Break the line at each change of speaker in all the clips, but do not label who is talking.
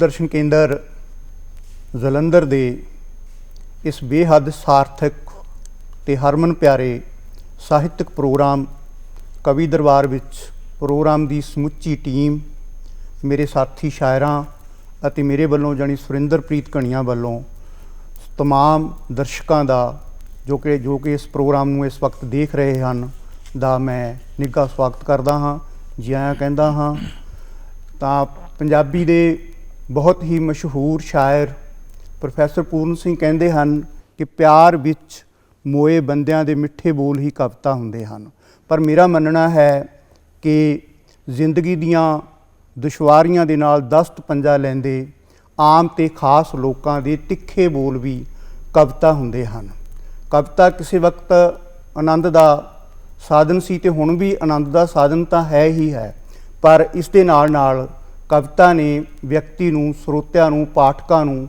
ਦੂਰਦਰਸ਼ਨ ਕੇਂਦਰ ਜਲੰਧਰ ਦੇ ਇਸ ਬੇਹੱਦ ਸਾਰਥਕ ਤੇ ਹਰਮਨ ਪਿਆਰੇ ਸਾਹਿਤਕ ਪ੍ਰੋਗਰਾਮ, ਕਵੀ ਦਰਬਾਰ ਵਿੱਚ ਪ੍ਰੋਗਰਾਮ ਦੀ ਸਮੁੱਚੀ ਟੀਮ, ਮੇਰੇ ਸਾਥੀ ਸ਼ਾਇਰਾਂ ਅਤੇ ਮੇਰੇ ਵੱਲੋਂ ਜਾਨੀ ਸੁਰਿੰਦਰਪ੍ਰੀਤ ਘਣੀਆਂ ਵੱਲੋਂ ਤਮਾਮ ਦਰਸ਼ਕਾਂ ਦਾ, ਜੋ ਕਿ ਜੋ ਕਿ ਇਸ ਪ੍ਰੋਗਰਾਮ ਨੂੰ ਇਸ ਵਕਤ ਦੇਖ ਰਹੇ ਹਨ, ਦਾ ਮੈਂ ਨਿੱਘਾ ਸਵਾਗਤ ਕਰਦਾ ਹਾਂ, ਜੀ ਆਇਆਂ ਕਹਿੰਦਾ ਹਾਂ। ਤਾਂ ਪੰਜਾਬੀ ਦੇ ਬਹੁਤ ਹੀ ਮਸ਼ਹੂਰ ਸ਼ਾਇਰ ਪ੍ਰੋਫੈਸਰ ਪੂਰਨ ਸਿੰਘ ਕਹਿੰਦੇ ਹਨ ਕਿ ਪਿਆਰ ਵਿੱਚ ਮੋਏ ਬੰਦਿਆਂ ਦੇ ਮਿੱਠੇ ਬੋਲ ਹੀ ਕਵਿਤਾ ਹੁੰਦੇ ਹਨ। ਪਰ ਮੇਰਾ ਮੰਨਣਾ ਹੈ ਕਿ ਜ਼ਿੰਦਗੀ ਦੀਆਂ ਦੁਸ਼ਵਾਰੀਆਂ ਦੇ ਨਾਲ ਦਸਤ ਪੰਜਾ ਲੈਂਦੇ ਆਮ ਤੇ ਖਾਸ ਲੋਕਾਂ ਦੇ ਤਿੱਖੇ ਬੋਲ ਵੀ ਕਵਿਤਾ ਹੁੰਦੇ ਹਨ। ਕਵਿਤਾ ਕਿਸੇ ਵਕਤ ਆਨੰਦ ਦਾ ਸਾਧਨ ਸੀ ਤੇ ਹੁਣ ਵੀ ਆਨੰਦ ਦਾ ਸਾਧਨ ਤਾਂ ਹੈ ਹੀ ਹੈ, ਪਰ ਇਸ ਦੇ ਨਾਲ ਨਾਲ ਕਵਿਤਾ ਨੇ ਵਿਅਕਤੀ ਨੂੰ, ਸਰੋਤਿਆਂ ਨੂੰ, ਪਾਠਕਾਂ ਨੂੰ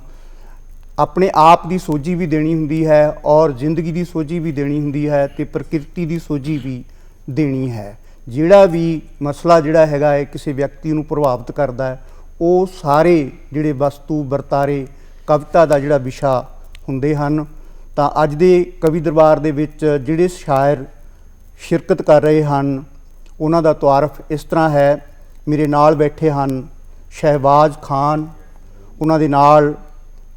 ਆਪਣੇ ਆਪ ਦੀ ਸੋਝੀ ਵੀ ਦੇਣੀ ਹੁੰਦੀ ਹੈ ਔਰ ਜ਼ਿੰਦਗੀ ਦੀ ਸੋਝੀ ਵੀ ਦੇਣੀ ਹੁੰਦੀ ਹੈ ਤੇ ਪ੍ਰਕਿਰਤੀ ਦੀ ਸੋਝੀ ਵੀ ਦੇਣੀ ਹੈ। ਜਿਹੜਾ ਵੀ ਮਸਲਾ ਜਿਹੜਾ ਹੈਗਾ ਹੈ ਕਿਸੇ ਵਿਅਕਤੀ ਨੂੰ ਪ੍ਰਭਾਵਿਤ ਕਰਦਾ ਹੈ, ਉਹ ਸਾਰੇ ਜਿਹੜੇ ਵਸਤੂ, ਵਰਤਾਰੇ, ਕਵਿਤਾ ਦਾ ਜਿਹੜਾ ਵਿਸ਼ਾ ਹੁੰਦੇ ਹਨ, ਤਾਂ ਅੱਜ ਦੇ ਕਵੀ ਦਰਬਾਰ ਦੇ ਵਿੱਚ ਜਿਹੜੇ ਸ਼ਾਇਰ ਸ਼ਿਰਕਤ ਕਰ ਰਹੇ ਹਨ, ਉਹਨਾਂ ਦਾ ਤਾਰਫ ਇਸ ਤਰ੍ਹਾਂ ਹੈ ਮੇਰੇ ਨਾਲ ਬੈਠੇ ਹਨ ਸ਼ਹਿਬਾਜ਼ ਖਾਨ। ਉਹਨਾਂ ਦੇ ਨਾਲ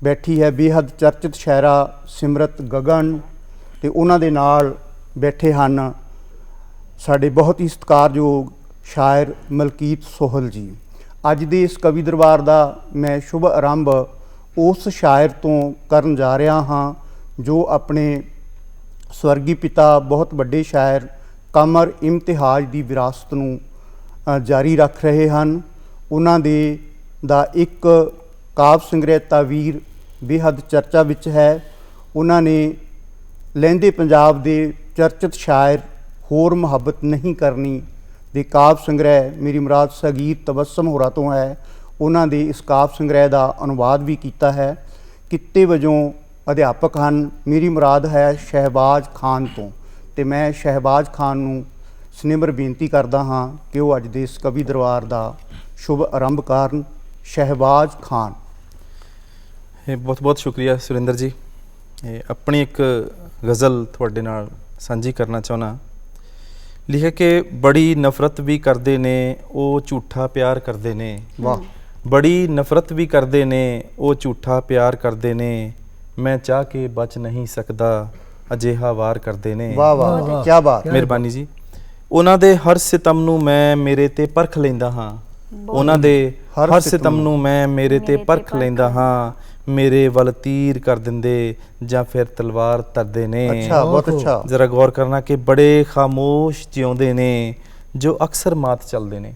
ਬੈਠੀ ਹੈ ਬੇਹੱਦ ਚਰਚਿਤ ਸ਼ਾਇਰਾ ਸਿਮਰਤ ਗਗਨ ਤੇ ਉਹਨਾਂ ਦੇ ਨਾਲ ਬੈਠੇ ਹਨ ਸਾਡੇ ਬਹੁਤ ਹੀ ਸਤਿਕਾਰਯੋਗ ਸ਼ਾਇਰ ਮਲਕੀਤ ਸੋਹਲ ਜੀ। ਅੱਜ ਦੇ ਇਸ ਕਵੀ ਦਰਬਾਰ ਦਾ ਮੈਂ ਸ਼ੁਭ ਆਰੰਭ ਉਸ ਸ਼ਾਇਰ ਤੋਂ ਕਰਨ ਜਾ ਰਿਹਾ ਹਾਂ, ਜੋ ਆਪਣੇ ਸਵਰਗੀ ਪਿਤਾ, ਬਹੁਤ ਵੱਡੇ ਸ਼ਾਇਰ ਕਮਰ ਇਮਤਿਹਾਜ ਦੀ ਵਿਰਾਸਤ ਨੂੰ ਜਾਰੀ ਰੱਖ ਰਹੇ ਹਨ। ਉਹਨਾਂ ਦੇ, ਦਾ ਇੱਕ ਕਾਵ ਸੰਗ੍ਰਹਿ ਤਾਵੀਰ ਬੇਹੱਦ ਚਰਚਾ ਵਿੱਚ ਹੈ। ਉਹਨਾਂ ਨੇ ਲਹਿੰਦੇ ਪੰਜਾਬ ਦੇ ਚਰਚਿਤ ਸ਼ਾਇਰ ਹੋਰ ਮੁਹੱਬਤ ਨਹੀਂ ਕਰਨੀ ਦੇ ਕਾਵ ਸੰਗ੍ਰਹਿ ਮੇਰੀ ਮੁਰਾਦ ਸਗੀਰ ਤਬਸਮ ਹੋਰਾ ਤੋਂ ਹੈ। ਉਹਨਾਂ ਦੇ ਇਸ ਕਾਵ ਸੰਗ੍ਰਹਿ ਦਾ ਅਨੁਵਾਦ ਵੀ ਕੀਤਾ ਹੈ। ਕਿੱਤੇ ਵਜੋਂ ਅਧਿਆਪਕ ਹਨ। ਮੇਰੀ ਮੁਰਾਦ ਹੈ ਸ਼ਹਿਬਾਜ਼ ਖਾਨ ਤੋਂ ਤੇ ਮੈਂ ਸ਼ਹਿਬਾਜ਼ ਖਾਨ ਨੂੰ ਸਨਿਮਰ ਬੇਨਤੀ ਕਰਦਾ ਹਾਂ ਕਿ ਉਹ ਅੱਜ ਦੇ ਇਸ ਕਵੀ ਦਰਬਾਰ ਦਾ ਸ਼ੁਭ ਆਰੰਭ ਕਾਰਨ ਸ਼ਹਿਬਾਜ਼ ਖਾਨ।
ਇਹ ਬਹੁਤ ਬਹੁਤ ਸ਼ੁਕਰੀਆ ਸੁਰਿੰਦਰ ਜੀ। ਇਹ ਆਪਣੀ ਇੱਕ ਗਜ਼ਲ ਤੁਹਾਡੇ ਨਾਲ ਸਾਂਝੀ ਕਰਨਾ ਚਾਹੁੰਦਾ ਲਿਖਿਆ ਕਿ ਬੜੀ ਨਫ਼ਰਤ ਵੀ ਕਰਦੇ ਨੇ ਉਹ ਝੂਠਾ ਪਿਆਰ ਕਰਦੇ ਨੇ।
ਵਾਹ।
ਬੜੀ ਨਫ਼ਰਤ ਵੀ ਕਰਦੇ ਨੇ ਉਹ ਝੂਠਾ ਪਿਆਰ ਕਰਦੇ ਨੇ। ਮੈਂ ਚਾਹ ਕੇ ਬਚ ਨਹੀਂ ਸਕਦਾ ਅਜਿਹਾ ਵਾਰ ਕਰਦੇ ਨੇ।
ਵਾਹ ਵਾਹ ਕੀ ਬਾਤ।
ਮਿਹਰਬਾਨੀ ਜੀ। ਉਹਨਾਂ ਦੇ ਹਰ ਸਿਤਮ ਨੂੰ ਮੈਂ ਮੇਰੇ ਤੇ ਪਰਖ ਲੈਂਦਾ ਹਾਂ। ਉਹਨਾਂ ਦੇ
ਹਰ ਸਿਤਮ
ਨੂੰ ਮੈਂ ਮੇਰੇ ਤੇ ਪਰਖ ਲੈਂਦਾ ਹਾਂ। ਮੇਰੇ ਵੱਲ ਤੀਰ ਕਰ ਦਿੰਦੇ ਜਾਂ ਫਿਰ ਤਲਵਾਰ ਧਰਦੇ ਨੇ।
ਅੱਛਾ ਬਹੁਤ ਅੱਛਾ।
ਜ਼ਰਾ ਗੌਰ ਕਰਨਾ ਕਿ ਬੜੇ ਖਾਮੋਸ਼ ਜਿਉਂਦੇ ਨੇ ਜੋ ਅਕਸਰ ਮਾਤ ਚੱਲਦੇ ਨੇ।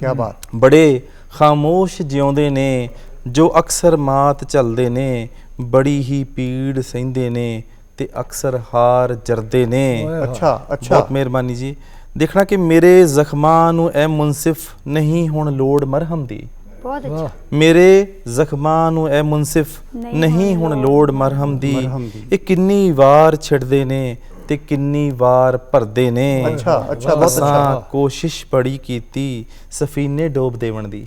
ਕੀ ਬਾਤ।
ਬੜੇ ਖਾਮੋਸ਼ ਜਿਉਂਦੇ ਨੇ ਜੋ ਅਕਸਰ ਮਾਤ ਚੱਲਦੇ ਨੇ। ਬੜੀ ਹੀ ਪੀੜ ਸਹਿੰਦੇ ਨੇ ਤੇ ਅਕਸਰ ਹਾਰ ਜਰਦੇ ਨੇ।
ਅੱਛਾ ਅੱਛਾ।
ਬਹੁਤ ਮਿਹਰਬਾਨੀ ਜੀ। ਦੇਖਣਾ ਕਿ ਮੇਰੇ ਜ਼ਖਮਾਂ ਨੂੰ ਐ ਮੁਨਸਿਫ ਨਹੀਂ ਹੁਣ ਲੋੜ ਮਰਹਮ ਦੀ।
ਬਹੁਤ ਅੱਛਾ।
ਮੇਰੇ ਜ਼ਖਮਾਂ ਨੂੰ ਐ ਮੁਨਸਿਫ
ਨਹੀਂ ਹੁਣ
ਲੋੜ। ਮਰਹਮ ਦੀ। ਇਹ ਕਿੰਨੀ ਵਾਰ ਛਿੜਦੇ ਨੇ ਤੇ ਕਿੰਨੀ ਵਾਰ ਭਰਦੇ ਨੇ।
ਅੱਛਾ ਅੱਛਾ ਬਹੁਤ
ਅਸਾਂ
ਅੱਛਾ
ਕੋਸ਼ਿਸ਼ ਬੜੀ ਕੀਤੀ ਸਫੀਨੇ ਡੋਬ ਦੇਵਣ ਦੀ।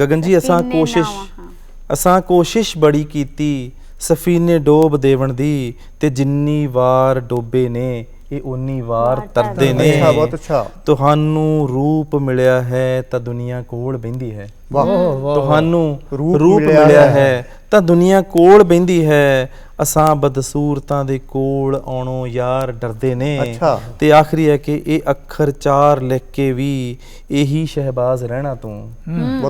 ਗਗਨ ਜੀ ਅਸਾਂ ਕੋਸ਼ਿਸ਼। ਅਸਾਂ ਕੋਸ਼ਿਸ਼ ਬੜੀ ਕੀਤੀ ਸਫੀਨੇ ਡੋਬ ਦੇਵਣ ਦੀ ਤੇ ਜਿੰਨੀ ਵਾਰ ਡੋਬੇ ਨੇ ਇਹ ਉਨੀ ਵਾਰ ਤਰਦੇ ਨੇ।
ਅੱਛਾ ਬਹੁਤ ਅੱਛਾ।
ਤੁਹਾਨੂੰ ਰੂਪ ਮਿਲਿਆ ਹੈ ਤਾਂ ਦੁਨੀਆ ਕੋਲ ਬਹਿੰਦੀ ਹੈ।
ਵਾਹ
ਤੁਹਾਨੂੰ
ਰੂਪ ਮਿਲਿਆ ਹੈ।
ਤਾਂ ਦੁਨੀਆ ਕੋਲ ਬਹਿੰਦੀ ਹੈ। ਅਸਾਂ ਬਦਸੂਰਤਾਂ ਦੇ ਕੋਲ ਆਉਣੋਂ ਯਾਰ ਡਰਦੇ ਨੇ। ਤੇ ਆਖਰੀ ਹੈ ਕਿ ਇਹ ਅੱਖਰ ਚਾਰ ਲਿਖ ਕੇ ਵੀ ਇਹੀ ਸ਼ਹਿਬਾਜ਼ ਰਹਿਣਾ ਤੂੰ।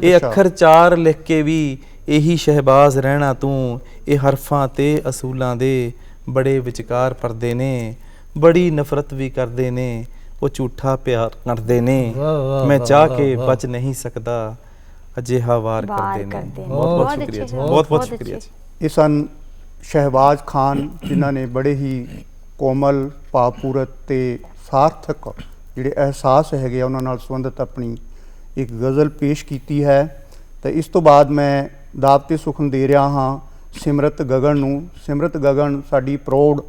ਇਹ। ਅੱਖਰ ਚਾਰ ਲਿਖ ਕੇ ਵੀ ਇਹੀ ਸ਼ਹਿਬਾਜ਼ ਰਹਿਣਾ ਤੂੰ। ਇਹ ਹਰਫਾਂ ਤੇ ਅਸੂਲਾਂ ਦੇ ਬੜੇ ਵਿਚਕਾਰ ਪਰਦੇ ਨੇ। ਬੜੀ ਨਫ਼ਰਤ ਵੀ ਕਰਦੇ ਨੇ ਉਹ ਝੂਠਾ ਪਿਆਰ ਕਰਦੇ ਨੇ। ਮੈਂ ਚਾਹ ਕੇ। ਬਚ ਨਹੀਂ ਸਕਦਾ ਅਜਿਹਾ ਵਾਰ ਕਰਦੇ ਨੇ। ਬਹੁਤ ਬਹੁਤ ਸ਼ੁਕਰੀਆ ਬਹੁਤ ਬਹੁਤ ਸ਼ੁਕਰੀਆ
ਇਹ ਸਨ ਸ਼ਹਿਬਾਜ਼ ਖਾਨ ਜਿਨ੍ਹਾਂ ਨੇ ਬੜੇ ਹੀ ਕੋਮਲ ਭਾਵਪੂਰਤ ਤੇ ਸਾਰਥਕ ਜਿਹੜੇ ਅਹਿਸਾਸ ਹੈਗੇ ਆ ਉਹਨਾਂ ਨਾਲ ਸੰਬੰਧਿਤ ਆਪਣੀ ਇੱਕ ਗਜ਼ਲ ਪੇਸ਼ ਕੀਤੀ ਹੈ। ਤਾਂ ਇਸ ਤੋਂ ਬਾਅਦ ਮੈਂ ਦਾਵਤੇ ਸੁਖਨ ਦੇ ਰਿਹਾ ਹਾਂ ਸਿਮਰਤ ਗਗਨ ਨੂੰ। ਸਿਮਰਤ ਗਗਨ ਸਾਡੀ ਪ੍ਰੌੜ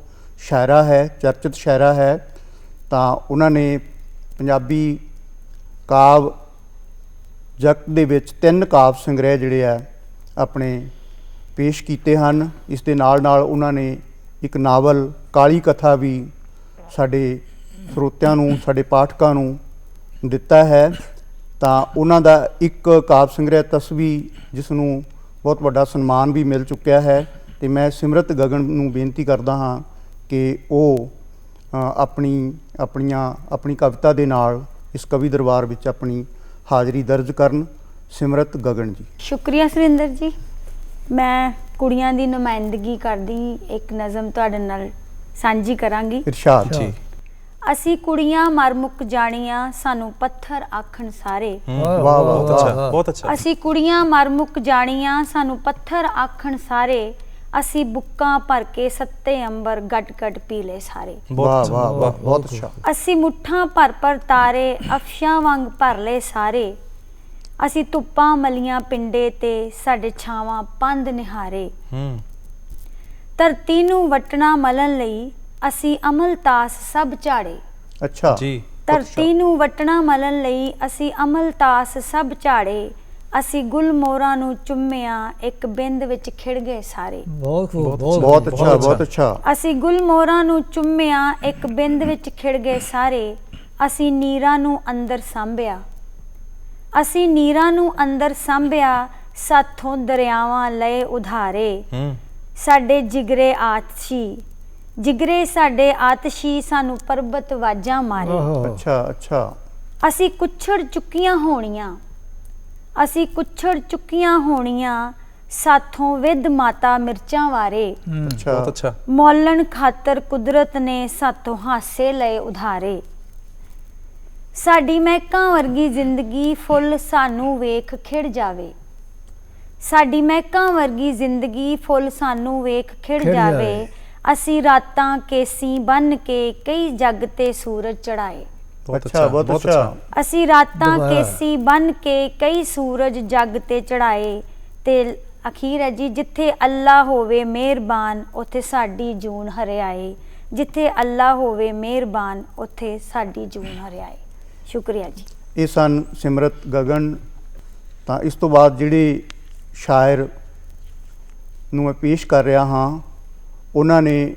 ਸ਼ਾਇਰਾ ਹੈ, ਚਰਚਿਤ ਸ਼ਾਇਰਾ ਹੈ, ਤਾਂ ਉਹਨਾਂ ਨੇ ਪੰਜਾਬੀ ਕਾਵ ਜਗਤ ਦੇ ਵਿੱਚ ਤਿੰਨ ਕਾਵ ਸੰਗ੍ਰਹਿ ਜਿਹੜੇ ਆ, ਆਪਣੇ ਪੇਸ਼ ਕੀਤੇ ਹਨ। ਇਸ ਦੇ ਨਾਲ ਨਾਲ ਉਹਨਾਂ ਨੇ ਇੱਕ ਨਾਵਲ, ਕਾਲੀ ਕਥਾ ਵੀ ਸਾਡੇ ਸਰੋਤਿਆਂ ਨੂੰ, ਸਾਡੇ ਪਾਠਕਾਂ ਨੂੰ ਦਿੱਤਾ ਹੈ। ਤਾਂ ਉਹਨਾਂ ਦਾ ਇੱਕ ਕਾਵ ਸੰਗ੍ਰਹਿ ਤਸਵੀ, ਜਿਸ ਨੂੰ ਬਹੁਤ ਵੱਡਾ ਸਨਮਾਨ ਵੀ ਮਿਲ ਚੁੱਕਿਆ ਹੈ। ਤੇ ਮੈਂ ਸਿਮਰਤ ਗਗਨ ਨੂੰ ਬੇਨਤੀ ਕਰਦਾ ਹਾਂ ਕਿ ਉਹ ਆਪਣੀ ਆਪਣੀਆਂ ਆਪਣੀ ਕਵਿਤਾ ਦੇ ਨਾਲ ਇਸ ਕਵੀ ਦਰਬਾਰ ਵਿੱਚ ਆਪਣੀ ਹਾਜ਼ਰੀ ਦਰਜ ਕਰਨ ਸਿਮਰਤ ਗਗਨ ਜੀ।
ਸ਼ੁਕਰੀਆ ਸੁਰਿੰਦਰ ਜੀ। ਮੈਂ ਕੁੜੀਆਂ ਦੀ ਨੁਮਾਇੰਦਗੀ ਕਰਦੀ ਇੱਕ ਨਜ਼ਮ ਤੁਹਾਡੇ ਨਾਲ ਸਾਂਝੀ ਕਰਾਂਗੀ।
ਇਰਸ਼ਾਦ
ਜੀ।
ਅਸੀਂ ਕੁੜੀਆਂ ਮਰ ਮੁੱਕ ਜਾਣੀਆਂ ਸਾਨੂੰ ਪੱਥਰ ਆਖਣ ਸਾਰੇ।
ਵਾਹ,
ਵਾਹ,
ਬਹੁਤ
ਵਾਹ,
ਅੱਛਾ
ਵਾਹ।
ਬਹੁਤ ਅੱਛਾ।
ਅਸੀਂ ਕੁੜੀਆਂ ਮਰ ਮੁੱਕ ਜਾਣੀਆਂ ਸਾਨੂੰ ਪੱਥਰ ਆਖਣ ਸਾਰੇ। ਅਸੀਂ ਬੁੱਕਾਂ ਭਰ ਕੇ ਸੱਤੇ ਅੰਬਰ ਗੱਟ ਗੱਟ ਪੀ ਲਏ ਸਾਰੇ।
ਬਹੁਤ
ਵਾਹ
ਅੱਛਾ,
ਵਾਹ ਵਾਹ ਬਹੁਤ ਅੱਛਾ।
ਅਸੀਂ ਮੁੱਠਾਂ ਭਰ ਭਰ ਤਾਰੇ ਅਫਸ਼ਾਂ ਵਾਂਗ ਭਰ ਲਏ ਸਾਰੇ। ਅਸੀਂ ਧੁੱਪਾਂ ਮਲੀਆਂ ਪਿੰਡੇ ਤੇ ਸਾਡੇ ਛਾਵਾਂ ਪੰਧ ਨਿਹਾਰੇ।
ਹੂੰ।
ਧਰਤੀ ਨੂੰ ਵਟਣਾ ਮਲਣ ਲਈ ਅਸੀਂ ਅਮਲ ਤਾਸ ਸਭ ਝਾੜੇ।
ਅੱਛਾ।
ਜੀ।
ਧਰਤੀ ਨੂੰ ਵਟਣਾ ਮਲਣ ਲਈ ਅਸੀਂ ਅਮਲ ਤਾਸ ਸਭ ਝਾੜੇ। ਅਸੀਂ ਗੁਲ ਮੋਰਾਂ ਨੂੰ ਚੁੰਮਿਆ ਇੱਕ ਬਿੰਦ ਵਿੱਚ ਖਿੜ ਗਏ ਸਾਰੇ।
ਬਹੁਤ ਖੂਬ
ਬਹੁਤ
ਅੱਛਾ
ਬਹੁਤ
ਅੱਛਾ।
ਅਸੀਂ ਗੁਲ ਮੋਰਾਂ ਨੂੰ ਚੁੰਮਿਆ ਇੱਕ ਬਿੰਦ ਵਿੱਚ ਖਿੜ ਗਏ ਸਾਰੇ। ਅਸੀਂ ਨੀਰਾਂ ਨੂੰ ਅੰਦਰ ਸਾਂਭਿਆ। ਅਸੀਂ ਨੀਰਾਂ ਨੂੰ ਅੰਦਰ ਸਾਂਭਿਆ ਸਾਥੋਂ ਦਰਿਆਵਾਂ ਲਏ ਉਧਾਰੇ।
ਹੂੰ।
ਸਾਡੇ ਜਿਗਰੇ ਆਤਸ਼ੀ। ਜਿਗਰੇ ਸਾਡੇ ਆਤਸ਼ੀ ਸਾਨੂੰ ਪਰਬਤ ਵਾਜਾਂ ਮਾਰੇ।
ਅੱਛਾ ਅੱਛਾ।
ਅਸੀਂ ਕੁੱਛੜ ਚੁੱਕੀਆਂ ਹੋਣੀਆਂ। ਅਸੀਂ ਕੁੱਛੜ ਚੁੱਕੀਆਂ ਹੋਣੀਆਂ ਸਾਥੋਂ ਵਿਦ ਮਾਤਾ ਮਿਰਚਾਂ ਵਾਰੇ।
ਅੱਛਾ।
ਬਹੁਤ ਅੱਛਾ।
ਮੌਲਣ ਖਾਤਰ ਕੁਦਰਤ ਨੇ ਸਾਥੋਂ ਹਾਸੇ ਲਏ ਉਧਾਰੇ। ਸਾਡੀ ਮਹਿਕਾਂ ਵਰਗੀ ਜ਼ਿੰਦਗੀ ਫੁੱਲ ਸਾਨੂੰ ਵੇਖ ਖਿੜ ਜਾਵੇ। ਸਾਡੀ ਮਹਿਕਾਂ ਵਰਗੀ ਜ਼ਿੰਦਗੀ ਫੁੱਲ ਸਾਨੂੰ ਵੇਖ ਖਿੜ
ਖਿੜ
ਜਾਵੇ।
ਜਾਵੇ।
ਅਸੀਂ ਰਾਤਾਂ ਕੇਸੀ ਬਨ ਕੇ ਕਈ ਜੱਗ ਤੇ ਸੂਰਜ ਚੜਾਏ
ਬਹੁਤ
ਅੱਛਾ ਬਹੁਤ ਅੱਛਾ।
ਅਸੀਂ ਰਾਤਾਂ। ਕੇਸੀ ਬਨ ਕੇ ਕਈ ਸੂਰਜ ਜੱਗ ਤੇ ਚੜਾਏ ਤੇ ਅਖੀਰ ਹੈ ਜੀ ਜਿੱਥੇ ਅੱਲਾ ਹੋਵੇ ਮਿਹਰਬਾਨ ਉੱਥੇ ਸਾਡੀ ਜੂਨ ਹਰਿਆਏ। ਜਿੱਥੇ ਅੱਲਾ ਹੋਵੇ ਮਿਹਰਬਾਨ ਉੱਥੇ ਸਾਡੀ ਜੂਨ ਹਰਿਆਏ। ਸ਼ੁਕਰੀਆ ਜੀ।
ਇਹ ਸਨ ਸਿਮਰਤ ਗਗਨ। ਤਾਂ ਇਸ ਤੋਂ ਬਾਅਦ ਜਿਹੜੇ ਸ਼ਾਇਰ ਨੂੰ ਮੈਂ ਪੇਸ਼ ਕਰ ਰਿਹਾ ਹਾਂ ਉਹਨਾਂ ਨੇ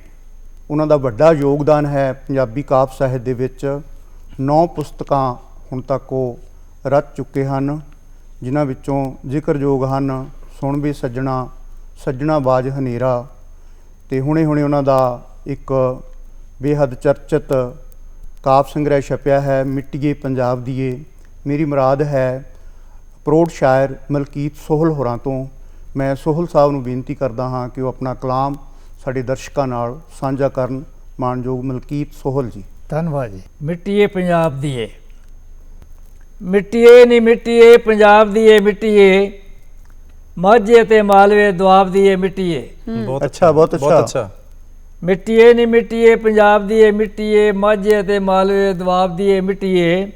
ਉਹਨਾਂ ਦਾ ਵੱਡਾ ਯੋਗਦਾਨ ਹੈ ਪੰਜਾਬੀ ਕਾਵਿ ਸਾਹਿਤ ਦੇ ਵਿੱਚ। ਨੌ ਪੁਸਤਕਾਂ ਹੁਣ ਤੱਕ ਉਹ ਰਚ ਚੁੱਕੇ ਹਨ, ਜਿਨ੍ਹਾਂ ਵਿੱਚੋਂ ਜ਼ਿਕਰਯੋਗ ਹਨ ਸੁਣ ਵੀ ਸੱਜਣਾ ਸੱਜਣਾ ਬਾਜ ਹਨੇਰਾ, ਤੇ ਹੁਣੇ ਹੁਣੇ ਉਹਨਾਂ ਦਾ ਇੱਕ ਬੇਹੱਦ ਚਰਚਿਤ ਕਾਵ ਸੰਗ੍ਰਹਿ ਛਪਿਆ ਹੈ, ਮਿੱਟੀਏ ਪੰਜਾਬ ਦੀਏ, ਮੇਰੀ ਮੁਰਾਦ ਹੈ ਪ੍ਰੋਡ ਸ਼ਾਇਰ ਮਲਕੀਤ ਸੋਹਲ ਹੋਰਾਂ ਤੋਂ। ਮੈਂ ਸੋਹਲ ਸਾਹਿਬ ਨੂੰ ਬੇਨਤੀ ਕਰਦਾ ਹਾਂ ਕਿ ਉਹ ਆਪਣਾ ਕਲਾਮ ਸਾਡੇ ਦਰਸ਼ਕਾਂ ਨਾਲ ਸਾਂਝਾ ਕਰਨ, ਮਾਨਯੋਗ ਮਲਕੀਤ ਸੋਹਲ ਜੀ।
ਧੰਨਵਾਦ ਜੀ। ਮਿੱਟੀਏ ਪੰਜਾਬ ਦੀ ਏ। ਮਿੱਟੀਏ ਨੀ ਮਿੱਟੀਏ ਪੰਜਾਬ ਦੀ ਏ ਮਿੱਟੀਏ ਮਾਝੇ ਤੇ ਮਾਲਵੇ ਦੁਆਬ ਦੀ ਏ ਮਿੱਟੀਏ
ਬਹੁਤ
ਅੱਛਾ, ਬਹੁਤ ਅੱਛਾ।
ਬਹੁਤ ਅੱਛਾ
ਮਿੱਟੀਏ ਨੀ ਮਿੱਟੀਏ ਪੰਜਾਬ ਦੀ ਏ ਮਿੱਟੀਏ ਮਾਝੇ ਤੇ ਮਾਲਵੇ ਦੁਆਬ ਦੀ ਏ ਮਿੱਟੀਏ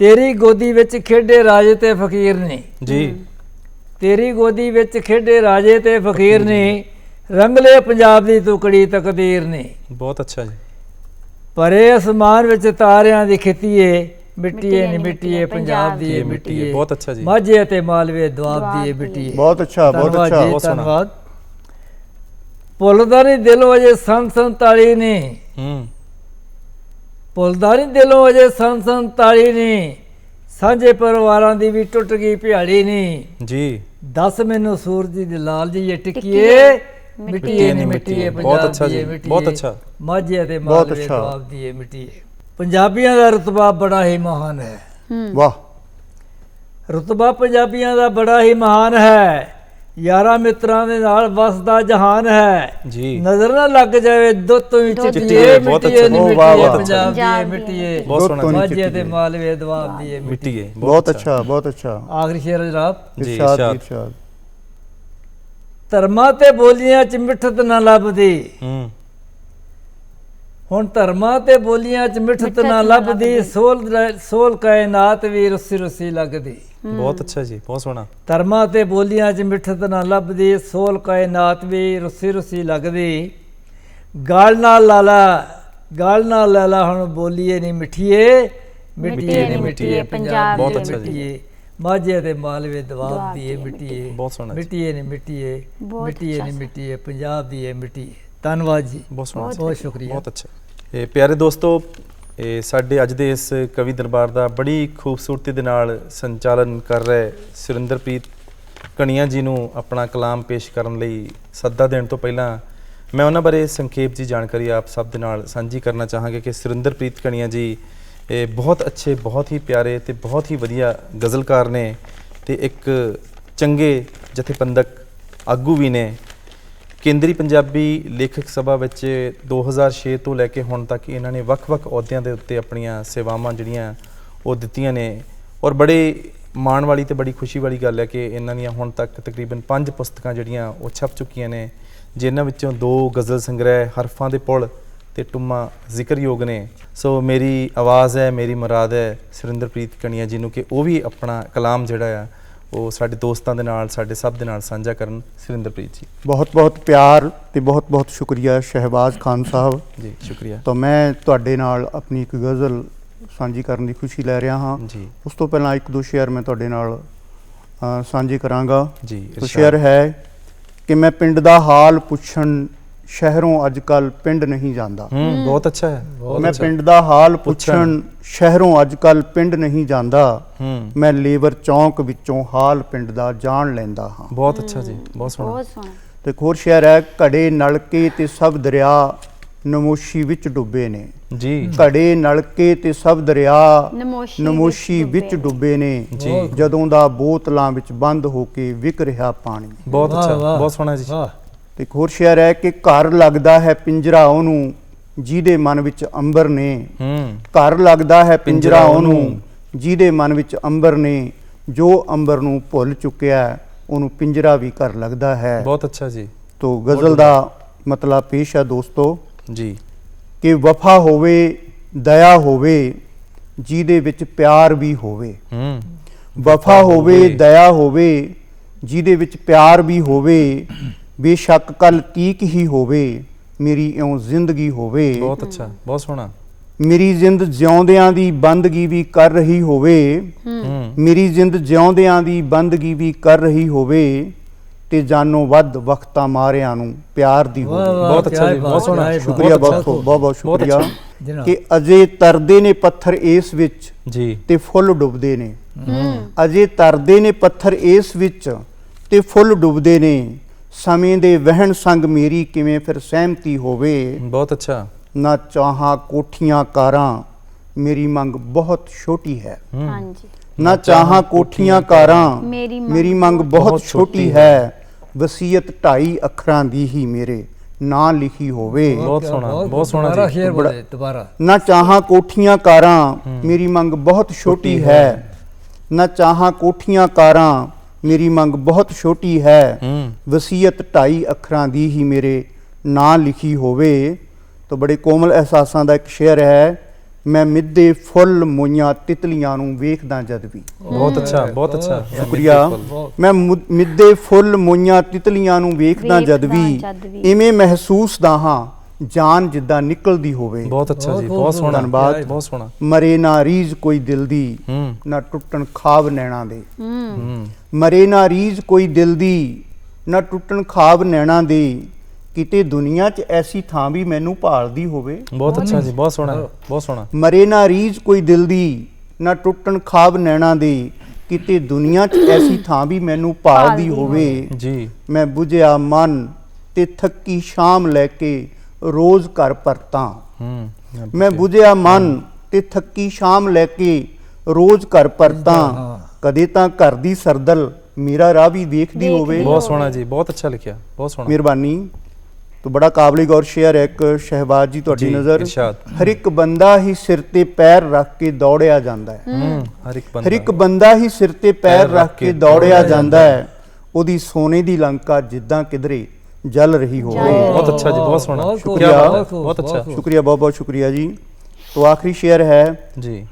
ਤੇਰੀ ਗੋਦੀ ਵਿੱਚ ਖੇਡੇ ਰਾਜੇ ਤੇ ਫਕੀਰ ਨੇ।
ਜੀ।
ਤੇਰੀ ਗੋਦੀ ਵਿੱਚ ਖੇਡੇ ਰਾਜੇ ਤੇ ਫਕੀਰ ਨੇ। ਰੰਗਲੇ ਪੰਜਾਬ ਦੀ ਟੁਕੜੀ ਤਕਦੀਰ ਨੇ।
ਬਹੁਤ ਅੱਛਾ ਜੀ।
ਪਰੇ ਅਸਮਾਨ ਵਿੱਚ ਤਾਰਿਆਂ ਦੀ ਖਿੱਤੀਏ ਮਿੱਟੀਏ ਨੀ ਮਿੱਟੀਏ ਪੰਜਾਬ ਦੀ ਏ
ਇਹ ਮਿੱਟੀ ਹੈ ਬਹੁਤ ਅੱਛਾ ਜੀ।
ਮਾਝੇ ਤੇ ਮਾਲਵੇ ਦੁਆਬ ਦੀ ਏ
ਦੁਆਬ ਦੀ
ਮਿੱਟੀਏ।
ਬਹੁਤ ਅੱਛਾ ਬਹੁਤ ਅੱਛਾ
ਬਹੁਤ ਸੋਹਣਾ।
ਧੰਨਵਾਦ। ਪੁਲਦਾਰੀ ਦਿਲੋਂ ਅਜੇ ਸੰਨ ਸੰਤਾਲੀ ਨੇ।
ਹੂੰ।
ਪੁਲਦਾਰੀ ਦਿਲੋਂ ਅਜੇ ਸੰਨ ਸੰਤਾਲੀ ਨੇ। ਸਾਂਝੇ ਪਰਿਵਾਰਾਂ ਦੀ ਵੀ ਟੁੱਟ ਗਈ ਭਿਆਲੀ ਨੇ।
ਜੀ।
ਦੱਸ ਮੈਨੂੰ ਸੂਰਜ ਦੀ ਲਾਲ ਜੀ ਇਹ ਟਿੱਕੀਏ, ਮਿੱਟੀਏ ਨੀ ਮਿੱਟੀਏ
ਬਹੁਤ
ਪੰਜਾਬ
ਅੱਛਾ
ਦੀ
ਜੀ,
ਏ ਮਿੱਟੀਏ
ਬਹੁਤ ਅੱਛਾ।
ਮਾਝੇ ਤੇ
ਬਹੁਤ
ਮਾਲਵੇ
ਅੱਛਾ।
ਦੁਆਬ ਦੀ ਏ ਮਿੱਟੀਏ ਪੰਜਾਬੀਆਂ ਦਾ ਰਤਬਾ ਬੜਾ ਹੀ ਮਹਾਨ ਹੈ
ਹੂੰ
ਵਾਹ
ਰਤਬਾ ਪੰਜਾਬੀਆਂ ਦਾ ਬੜਾ ਹੀ ਮਹਾਨ ਹੈ ਯਾਰਾਂ ਮਿੱਤਰਾਂ ਦੇ ਨਾਲ ਵਸਦਾ ਜਹਾਨ ਹੈ
ਜੀ
ਨਜ਼ਰ ਨਾ ਲੱਗ ਜਾਵੇ ਦੁੱਤ ਵਿੱਚ
ਦੁੱਤ
ਚਿੱਟੀਏ
ਬਹੁਤ
ਮਿੱਟੀਏ
ਅੱਛਾ,
ਨੀ
ਬਹੁਤ ਵਾਹ,
ਮਿੱਟੀਏ
ਵਾਹ।
ਪੰਜਾਬ ਦੀ ਏ
ਪੰਜਾਬ ਦੀ
ਮਿੱਟੀਏ
ਬਹੁਤ
ਦੁੱਤ
ਸੋਹਣਾ
ਤੋਂ
ਜੀ।
ਨੀ
ਮਾਝੇ ਤੇ
ਚਿੱਟੀ
ਮਾਲਵੇ ਦੁਆਬ ਦੀ ਏ
ਮਿੱਟੀ
ਮਿੱਟੀ
ਹੈ
ਬਹੁਤ ਅੱਛਾ ਬਹੁਤ ਅੱਛਾ
ਆਖਰੀ ਸ਼ੇਰ ਜਨਾਬ
ਜੀ,
ਇਰਸ਼ਾਦ
ਇਰਸ਼ਾਦ।
ਧਰਮਾਂ ਤੇ ਬੋਲੀਆਂ ਚ ਮਿੱਠਤ ਨਾ ਲੱਭਦੀ।
ਹੂੰ।
ਹੁਣ ਧਰਮਾਂ ਤੇ ਬੋਲੀਆਂ ਚ ਮਿੱਠਤ ਨਾ ਲੱਭਦੀ। ਸੋਲ ਸੋਲ ਕਾਇਨਾਤ ਵੀ ਰੁੱਸੀ ਰੁੱਸੀ ਲੱਗਦੀ।
ਬਹੁਤ ਅੱਛਾ ਜੀ ਬਹੁਤ ਸੋਹਣਾ।
ਧਰਮਾਂ ਤੇ ਬੋਲੀਆਂ ਚ ਮਿੱਠਤ ਨਾ ਲੱਭਦੀ ਸੋਲ ਕਾਇਨਾਤ ਵੀ ਰੁੱਸੀ ਰੁੱਸੀ ਲੱਗਦੀ। ਗਾਲ ਨਾਲ ਲਾਲਾ ਗਾਲ ਨਾਲ ਲਾਲਾ ਹੁਣ ਬੋਲੀਏ ਨਹੀਂ ਮਿੱਠੀਏ ਮਿੱਟੀਏ ਨਹੀਂ ਮਿੱਠੀਏ ਪੰਜਾਬ
ਬਹੁਤ ਅੱਛਾ ਜੀ।
ਮਾਝੇ ਤੇ ਮਾਲਵੇ ਦਵਾਬ ਦੀ ਇਹ ਮਿੱਟੀ ਏ
ਬਹੁਤ ਸੋਹਣਾ।
ਮਿੱਟੀ ਏ ਨਹੀਂ ਮਿੱਟੀ ਏ
ਬਹੁਤ
ਮਿੱਟੀ ਨਹੀਂ
ਸਰ।
ਮਿੱਟੀ ਏ ਪੰਜਾਬ ਦੀ ਇਹ ਮਿੱਟੀ ਧੰਨਵਾਦ ਜੀ।
ਬਹੁਤ ਸੋਹਣਾ
ਬਹੁਤ
ਸ਼ੁਕਰੀਆ।
ਬਹੁਤ ਅੱਛਾ। ਇਹ ਪਿਆਰੇ ਦੋਸਤੋ ਇਹ ਸਾਡੇ ਅੱਜ ਦੇ ਇਸ ਕਵੀ ਦਰਬਾਰ ਦਾ ਬੜੀ ਖੂਬਸੂਰਤੀ ਦੇ ਨਾਲ ਸੰਚਾਲਨ ਕਰ ਰਹੇ ਸੁਰਿੰਦਰਪ੍ਰੀਤ ਕਣੀਆਂ ਜੀ ਨੂੰ ਆਪਣਾ ਕਲਾਮ ਪੇਸ਼ ਕਰਨ ਲਈ ਸੱਦਾ ਦੇਣ ਤੋਂ ਪਹਿਲਾਂ ਮੈਂ ਉਹਨਾਂ ਬਾਰੇ ਸੰਖੇਪ ਜੀ ਜਾਣਕਾਰੀ ਆਪ ਸਭ ਦੇ ਨਾਲ ਸਾਂਝੀ ਕਰਨਾ ਚਾਹਾਂਗਾ ਕਿ ਸੁਰਿੰਦਰਪ੍ਰੀਤ ਕਣੀਆਂ ਜੀ ਇਹ ਬਹੁਤ ਅੱਛੇ, ਬਹੁਤ ਹੀ ਪਿਆਰੇ ਤੇ ਬਹੁਤ ਹੀ ਵਧੀਆ ਗਜ਼ਲਕਾਰ ਨੇ ਤੇ ਇੱਕ ਚੰਗੇ ਜਥੇਬੰਦਕ ਆਗੂ ਵੀ ਨੇ। ਕੇਂਦਰੀ ਪੰਜਾਬੀ ਲੇਖਕ ਸਭਾ ਵਿੱਚ 2006 ਤੋਂ ਲੈ ਕੇ ਹੁਣ ਤੱਕ ਇਹਨਾਂ ਨੇ ਵੱਖ-ਵੱਖ ਅਹੁਦਿਆਂ ਦੇ ਉੱਤੇ ਆਪਣੀਆਂ ਸੇਵਾਵਾਂ ਜਿਹੜੀਆਂ ਉਹ ਦਿੱਤੀਆਂ ਨੇ ਔਰ ਬੜੇ ਮਾਣ ਵਾਲੀ ਤੇ ਬੜੀ ਖੁਸ਼ੀ ਵਾਲੀ ਗੱਲ ਹੈ ਕਿ ਇਹਨਾਂ ਦੀਆਂ ਹੁਣ ਤੱਕ ਤਕਰੀਬਨ 5 ਪੁਸਤਕਾਂ ਜਿਹੜੀਆਂ ਉਹ ਛਪ ਚੁੱਕੀਆਂ ਨੇ, ਜਿਨ੍ਹਾਂ ਵਿੱਚੋਂ ਦੋ ਗਜ਼ਲ ਸੰਗ੍ਰਹਿ ਹਰਫਾਂ ਦੇ ਪੁਲ ਤੇ ਟੁੰਮਾ ਜ਼ਿਕਰਯੋਗ ਨੇ। ਸੋ ਮੇਰੀ ਆਵਾਜ਼ ਹੈ ਮੇਰੀ ਮੁਰਾਦ ਹੈ ਸੁਰਿੰਦਰਪ੍ਰੀਤ ਕਣੀਆ ਜੀ ਨੂੰ ਕਿ ਉਹ ਵੀ ਆਪਣਾ ਕਲਾਮ ਜਿਹੜਾ ਆ ਉਹ ਸਾਡੇ ਦੋਸਤਾਂ ਦੇ ਨਾਲ ਸਾਡੇ ਸਭ ਦੇ ਨਾਲ ਸਾਂਝਾ ਕਰਨ ਸੁਰਿੰਦਰਪ੍ਰੀਤ ਜੀ।
ਬਹੁਤ ਬਹੁਤ ਪਿਆਰ ਤੇ ਬਹੁਤ ਬਹੁਤ ਸ਼ੁਕਰੀਆ ਸ਼ਹਿਬਾਜ਼ ਖਾਨ ਸਾਹਿਬ।
ਜੀ ਸ਼ੁਕਰੀਆ।
ਤਾਂ ਮੈਂ ਤੁਹਾਡੇ ਨਾਲ ਆਪਣੀ ਇੱਕ ਗਜ਼ਲ ਸਾਂਝੀ ਕਰਨ ਦੀ ਖੁਸ਼ੀ ਲੈ ਰਿਹਾ ਹਾਂ।
ਜੀ।
ਉਸ ਤੋਂ ਪਹਿਲਾਂ ਇੱਕ ਦੋ ਸ਼ੇਅਰ ਮੈਂ ਤੁਹਾਡੇ ਨਾਲ ਸਾਂਝੇ ਕਰਾਂਗਾ।
ਜੀ।
ਸ਼ੇਅਰ ਹੈ ਕਿ ਮੈਂ ਪਿੰਡ ਦਾ ਹਾਲ ਪੁੱਛਣ ਸ਼ਹਿਰੋਂ ਅੱਜਕੱਲ ਪਿੰਡ ਨਹੀਂ ਜਾਂਦਾ।
ਹੂੰ ਬਹੁਤ ਅੱਛਾ ਹੈ ਬਹੁਤ
ਮੈਂ। ਪਿੰਡ ਦਾ ਹਾਲ
ਪੁੱਛਣ।
ਸ਼ਹਿਰੋਂ ਅੱਜਕੱਲ ਪਿੰਡ ਨਹੀਂ ਜਾਂਦਾ। ਮੈਂ ਲੇਬਰ ਚੌਂਕ ਵਿੱਚੋਂ ਹਾਲ ਪਿੰਡ ਦਾ ਜਾਣ ਲੈਂਦਾ ਹਾਂ।
ਬਹੁਤ ਅੱਛਾ ਜੀ ਬਹੁਤ ਸੋਹਣਾ।
ਬਹੁਤ ਸੋਹਣਾ।
ਤੇ ਹੋਰ ਸ਼ਹਿਰ ਹੈ ਘੜੇ ਨਲਕੇ ਤੇ ਸਭ ਦਰਿਆ ਨਮੋਸ਼ੀ ਵਿੱਚ ਡੁੱਬੇ ਨੇ।
ਜੀ।
ਘੜੇ ਨਲਕੇ ਤੇ ਸਭ ਦਰਿਆ
ਨਮੋਸ਼ੀ ਵਿੱਚ
ਡੁੱਬੇ ਨੇ।
ਜੀ।
ਜਦੋਂ ਦਾ ਬੋਤਲਾਂ ਵਿੱਚ ਬੰਦ ਹੋ ਕੇ ਵਿਕ ਰਿਹਾ ਪਾਣੀ।
ਬਹੁਤ ਅੱਛਾ ਬਹੁਤ ਸੋਹਣਾ ਜੀ।
ਵਾਹ।
ਤੇ ਇੱਕ ਹੋਰ ਸ਼ੇਅਰ ਹੈ ਕਿ ਘਰ ਲੱਗਦਾ ਹੈ ਪਿੰਜਰਾ ਉਹਨੂੰ ਜਿਹਦੇ ਮਨ ਵਿੱਚ ਅੰਬਰ ਨੇ।
ਹੂੰ।
ਘਰ ਲੱਗਦਾ ਹੈ ਪਿੰਜਰਾ ਉਹਨੂੰ ਜਿਹਦੇ ਮਨ ਵਿੱਚ ਅੰਬਰ ਨੇ। ਜੋ ਅੰਬਰ ਨੂੰ ਭੁੱਲ ਚੁੱਕਿਆ ਉਹਨੂੰ ਪਿੰਜਰਾ ਵੀ ਘਰ ਲੱਗਦਾ ਹੈ।
ਬਹੁਤ ਅੱਛਾ ਜੀ।
ਤੋ ਗਜ਼ਲ ਦਾ ਮਤਲਬ ਪੇਸ਼ ਹੈ ਦੋਸਤੋ।
ਜੀ।
ਕਿ ਵਫਾ ਹੋਵੇ ਦਇਆ ਹੋਵੇ ਜਿਹਦੇ ਵਿੱਚ ਪਿਆਰ ਵੀ ਹੋਵੇ।
ਹੂੰ।
ਵਫਾ ਹੋਵੇ। ਦਇਆ ਹੋਵੇ ਜਿਹਦੇ ਵਿੱਚ ਪਿਆਰ ਵੀ ਹੋਵੇ ਬੇਸ਼ੱਕ ਕੱਲ ਤੀਕ ਹੀ ਹੋਵੇ ਮੇਰੀ ਇਉਂ ਜ਼ਿੰਦਗੀ ਹੋਵੇ।
ਬਹੁਤ ਅੱਛਾ ਬਹੁਤ ਸੋਹਣਾ।
ਮੇਰੀ ਜ਼ਿੰਦ ਜਿਉਂਦਿਆਂ ਦੀ ਬੰਦਗੀ ਵੀ ਕਰ ਰਹੀ ਹੋਵੇ। ਮੇਰੀ ਜ਼ਿੰਦ ਜਿਉਂਦਿਆਂ ਦੀ ਬੰਦਗੀ ਵੀ ਕਰ ਰਹੀ ਹੋਵੇ ਤੇ ਜਾਨੋਂ ਵੱਧ ਵਕਤਾਂ ਮਾਰਿਆਂ ਨੂੰ ਪਿਆਰ ਦੀ ਹੋਵੇ।
ਬਹੁਤ ਅੱਛਾ ਜੀ, ਬਹੁਤ ਸੋਹਣਾ,
ਸ਼ੁਕਰੀਆ। ਬਹੁਤ ਬਹੁਤ ਬਹੁਤ
ਬਹੁਤ
ਸ਼ੁਕਰੀਆ। ਕਿ ਅਜੇ ਤਰਦੇ ਨੇ ਪੱਥਰ ਇਸ ਵਿੱਚ
ਜੀ।
ਤੇ ਫੁੱਲ ਡੁੱਬਦੇ ਨੇ।
ਹੂੰ।
ਅਜੇ ਤਰਦੇ ਨੇ ਪੱਥਰ ਇਸ ਵਿੱਚ ਤੇ ਫੁੱਲ ਡੁੱਬਦੇ ਨੇ। ਸਮੇਂ ਦੇ ਵਹਿਣ ਸੰਗ ਮੇਰੀ ਕਿਵੇਂ ਫਿਰ ਸਹਿਮਤੀ ਹੋਵੇ?
ਬਹੁਤ ਅੱਛਾ।
ਨਾ ਚਾਹਾਂ ਕੋਠੀਆਂ ਕਾਰਾਂ ਮੇਰੀ ਮੰਗ ਬਹੁਤ ਛੋਟੀ ਹੈ।
ਹਾਂਜੀ।
ਨਾ ਚਾਹਾਂ ਕੋਠੀਆਂ ਕਾਰਾਂ
ਮੇਰੀ ਮੰਗ
ਬਹੁਤ ਛੋਟੀ
ਹੈ। ਵਸੀਅਤ ਢਾਈ ਅੱਖਰਾਂ ਦੀ ਹੀ ਮੇਰੇ ਨਾਂ ਲਿਖੀ ਹੋਵੇ।
ਬਹੁਤ ਸੋਹਣਾ, ਬਹੁਤ ਸੋਹਣਾ ਜੀ।
ਦੁਬਾਰਾ।
ਨਾ ਚਾਹਾਂ ਕੋਠੀਆਂ ਕਾਰਾਂ ਮੇਰੀ ਮੰਗ ਬਹੁਤ ਛੋਟੀ ਹੈ। ਨਾ ਚਾਹਾਂ ਕੋਠੀਆਂ ਕਾਰਾਂ ਮੇਰੀ ਮੰਗ ਬਹੁਤ ਛੋਟੀ ਹੈ। ਵਸੀਅਤ ਢਾਈ ਅੱਖਰਾਂ ਦੀ ਹੀ ਮੇਰੇ ਨਾਂ ਲਿਖੀ ਹੋਵੇ। ਤਾਂ ਬੜੇ ਕੋਮਲ ਅਹਿਸਾਸਾਂ ਦਾ ਇੱਕ ਸ਼ੇਰ ਹੈ। ਮੈਂ ਮਿੱਦੇ ਫੁੱਲ ਮੋਈਆਂ ਤਿਤਲੀਆਂ ਨੂੰ ਵੇਖਦਾ ਜਦ ਵੀ।
ਬਹੁਤ ਅੱਛਾ ਬਹੁਤ ਅੱਛਾ।
ਸ਼ੁਕਰੀਆ। ਮੈਂ ਮਿੱਦੇ ਫੁੱਲ ਮੋਈਆਂ ਤਿਤਲੀਆਂ ਨੂੰ ਵੇਖਦਾ ਜਦ
ਵੇਖਦਾ
ਵੀ।
ਜਦ ਵੀ।
ਇਵੇਂ ਮਹਿਸੂਸ ਦਾ ਹਾਂ। ਜਾਨ ਜਿੱਦਾਂ ਨਿਕਲਦੀ ਹੋਵੇ।
ਬਹੁਤ ਅੱਛਾ ਜੀ
ਬਹੁਤ
ਸੋਹਣਾ।
ਧੰਨਵਾਦ।
ਬਹੁਤ ਸੋਹਣਾ।
ਮਰੇ ਨਾ ਰੀਝ ਕੋਈ ਦਿਲ ਦੀ ਨਾ ਟੁੱਟਣ ਖਾਬ ਨੈਣਾ ਦੇ। ਮਰੇ ਨਾ ਰੀਝ ਕੋਈ ਦਿਲ ਦੀ ਨਾ ਟੁੱਟਣ ਖਾਬ ਨੈਣਾ ਦੇ। ਕਿਤੇ ਦੁਨੀਆ 'ਚ ਐਸੀ ਥਾਂ ਵੀ ਮੈਨੂੰ ਭਾਲਦੀ ਹੋਵੇ।
ਬਹੁਤ ਅੱਛਾ ਜੀ ਬਹੁਤ ਸੋਹਣਾ ਬਹੁਤ ਸੋਹਣਾ।
ਮਰੇ ਨਾ ਰੀਝ ਕੋਈ ਦਿਲ ਦੀ ਨਾ ਟੁੱਟਣ ਖਾਬ ਨੈਣਾ ਦੇ। ਕਿਤੇ ਦੁਨੀਆ 'ਚ ਐਸੀ ਥਾਂ ਵੀ ਮੈਨੂੰ ਭਾਲਦੀ ਹੋਵੇ।
ਜੀ।
ਮੈਂ 부ਝਿਆ ਮਨ ਤੇ ਥੱਕੀ ਸ਼ਾਮ ਲੈ ਕੇ ਰੋਜ਼ ਘਰ ਪਰਤਾਂ। ਮੈਂ 부ਝਿਆ ਮਨ ਤੇ ਥੱਕੀ ਸ਼ਾਮ ਲੈ ਕੇ ਰੋਜ਼ ਘਰ ਪਰਤਾਂ। ਕਦੇ ਤਾਂ ਘਰ ਦੀ ਸਰਦਲ ਮੇਰਾ ਰਾਹ ਵੀ ਦੇਖਦੀ ਹੋਵੇ।
ਬਹੁਤ ਸੋਹਣਾ ਜੀ ਬਹੁਤ ਅੱਛਾ ਲਿਖਿਆ ਬਹੁਤ ਸੋਹਣਾ।
ਮਿਹਰਬਾਨੀ। ਤੋ ਬੜਾ ਕਾਬਲੇ ਗੌਰ ਸ਼ੇਅਰ ਹੈ ਇੱਕ ਸ਼ਹਿਬਾਜ਼ ਜੀ ਤੁਹਾਡੀ ਨਜ਼ਰ। ਹਰ ਇੱਕ ਬੰਦਾ ਹੀ ਸਿਰ ਤੇ ਪੈਰ ਰੱਖ ਕੇ ਦੌੜਿਆ ਜਾਂਦਾ ਹੈ।
ਹੂੰ ਹਰ ਇੱਕ ਬੰਦਾ।
ਹਰ ਇੱਕ ਬੰਦਾ ਹੀ ਸਿਰ ਤੇ ਪੈਰ ਰੱਖ ਕੇ ਦੌੜਿਆ ਜਾਂਦਾ ਹੈ। ਉਹਦੀ ਸੋਨੇ ਦੀ ਲੰਕਾ ਜਿੱਦਾਂ ਕਿਧਰੇ ਜਲ ਰਹੀ ਹੋਵੇ।
ਬਹੁਤ ਅੱਛਾ ਜੀ ਬਹੁਤ ਸੋਹਣਾ। ਸ਼ੁਕਰੀਆ।
ਬਹੁਤ
ਅੱਛਾ।
ਸ਼ੁਕਰੀਆ ਬਹੁਤ ਬਹੁਤ ਸ਼ੁਕਰੀਆ ਜੀ। ਤੋ ਆਖਰੀ ਸ਼ੇਅਰ ਹੈ
ਜੀ।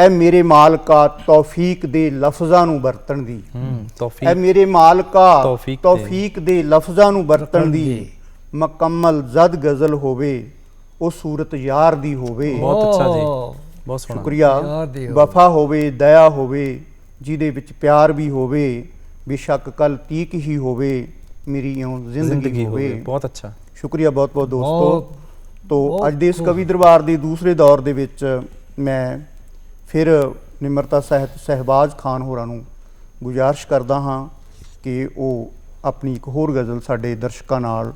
ਐ ਮੇਰੇ ਮਾਲਕਾ ਤੌਫੀਕ ਦੇ ਲਫ਼ਜ਼ਾਂ ਨੂੰ ਵਰਤਣ ਦੀ।
ਹੂੰ
ਐ
ਤੌਫੀਕ
ਮੇਰੇ ਮਾਲਕਾ
ਤੌਫੀਕ ਦੇ।
ਤੌਫੀਕ ਲਫ਼ਜ਼ਾਂ ਨੂੰ ਵਰਤਣ ਦੀ। ਮੁਕੰਮਲ ਜ਼ਦ ਗਜ਼ਲ ਹੋਵੇ ਉਹ ਸੂਰਤ ਯਾਰ ਦੀ ਹੋਵੇ।
ਬਹੁਤ ਅੱਛਾ ਜੀ। ਬਹੁਤ ਸੋਹਣਾ।
ਸ਼ੁਕਰੀਆ। ਵਫਾ ਹੋਵੇ ਦਇਆ ਹੋਵੇ ਜਿਹਦੇ ਵਿੱਚ ਪਿਆਰ ਵੀ ਹੋਵੇ ਬੇਸ਼ੱਕ ਕੱਲ ਤੀਕ ਹੀ ਹੋਵੇ। ਮੇਰੀ ਇਉਂ ਜ਼ਿੰਦਗੀ ਹੋਵੇ।
ਬਹੁਤ ਅੱਛਾ।
ਸ਼ੁਕਰੀਆ ਬਹੁਤ ਬਹੁਤ ਦੋਸਤੋ। ਤੋਂ ਅੱਜ ਦੇ ਇਸ ਕਵੀ ਦਰਬਾਰ ਦੇ ਦੂਸਰੇ ਦੌਰ ਦੇ ਵਿੱਚ ਮੈਂ ਫਿਰ ਨਿਮਰਤਾ ਸਹਿਤ ਸਹਿਬਾਜ਼ ਖਾਨ ਹੋਰਾਂ ਨੂੰ ਗੁਜ਼ਾਰਿਸ਼ ਕਰਦਾ ਹਾਂ ਕਿ ਉਹ ਆਪਣੀ ਇੱਕ ਹੋਰ ਗਜ਼ਲ ਸਾਡੇ ਦਰਸ਼ਕਾਂ ਨਾਲ